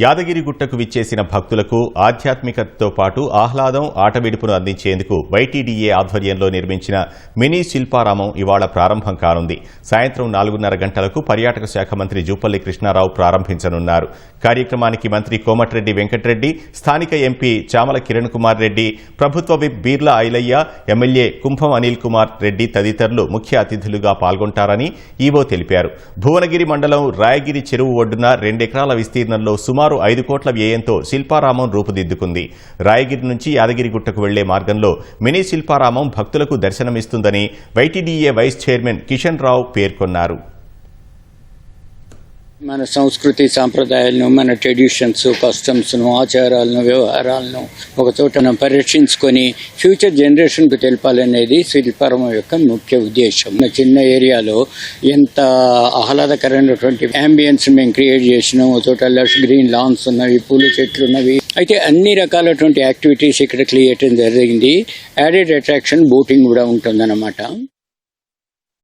యాదగిరిగుట్టకు విచ్చేసిన భక్తులకు ఆధ్యాత్మికతతో పాటు ఆహ్లాదం ఆటవిడుపును అందించేందుకు వైటీడీఏ ఆధ్వర్యంలో నిర్మించిన మినీ శిల్పారామం ఇవాళ ప్రారంభం కానుంది. సాయంత్రం నాలుగున్నర గంటలకు పర్యాటక శాఖ మంత్రి జూపల్లి కృష్ణారావు ప్రారంభించనున్నారు. కార్యక్రమానికి మంత్రి కోమటిరెడ్డి వెంకటరెడ్డి స్థానిక ఎంపీ చామల కిరణ్ కుమార్ రెడ్డి ప్రభుత్వ విప్ బీర్లా ఐలయ్య ఎమ్మెల్యే కుంభం అనిల్ కుమార్ రెడ్డి తదితరులు ముఖ్య అతిథులుగా పాల్గొంటారని ఈవో తెలిపారు. భువనగిరి మండలం రాయగిరి చెరువు ఒడ్డున రెండెకరాల విస్తీర్ణంలో సుమారు ఐదు కోట్ల వ్యయంతో శిల్పారామం రూపుదిద్దుకుంది. రాయగిరి నుంచి యాదగిరిగుట్టకు వెళ్ళే మార్గంలో మినీ శిల్పారామం భక్తులకు దర్శనమిస్తుందని YTDA vice chairman Kishan Rao పేర్కొన్నారు. మన సంస్కృతి సాంప్రదాయాలను మన ట్రెడిషన్స్ కస్టమ్స్ను ఆచారాలను వ్యవహారాలను ఒక చోట పరిరక్షించుకొని ఫ్యూచర్ జనరేషన్కు తెలపాలనేది శిల్పారామం యొక్క ముఖ్య ఉద్దేశం. మన చిన్న ఏరియాలో ఎంత ఆహ్లాదకరమైనటువంటి అంబియన్స్ మేము క్రియేట్ చేసినాం. ఒక చోట లష్ గ్రీన్ లాన్స్ ఉన్నవి పూల చెట్లు ఉన్నవి. అయితే అన్ని రకాలటువంటి యాక్టివిటీస్ ఇక్కడ క్రియేట్ జరిగింది. యాడెడ్ అట్రాక్షన్ బోటింగ్ కూడా ఉంటుందన్నమాట.